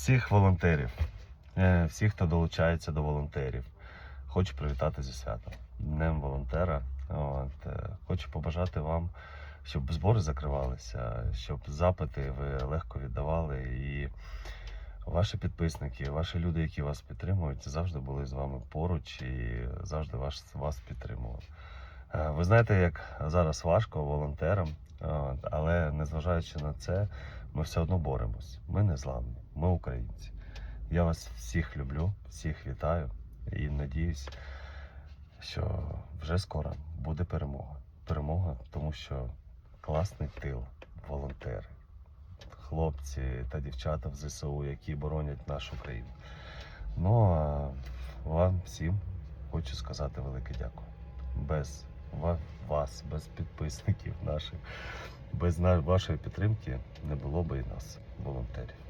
всіх волонтерів, е, всіх, хто долучається до волонтерів. Хочу привітати зі святом Днем волонтера. От, е, хочу побажати вам, щоб збори закривалися, щоб запити ви легко віддавали і ваші підписники, ваші люди, які вас підтримують, завжди були з вами поруч і завжди вас, вас підтримували. Е, Ви знаєте, як зараз важко волонтерам, от, але незважаючи на це, ми все одно боремось. Ми не зламні, ми українці. Я вас всіх люблю, всіх вітаю і надіюсь, що вже скоро буде перемога. Перемога, тому що класний тил, волонтери, хлопці та дівчата в ЗСУ, які боронять нашу країну. Ну а вам всім хочу сказати велике дякую. Без ва- вас, без підписників наших, без вашої підтримки не було би і нас, волонтерів.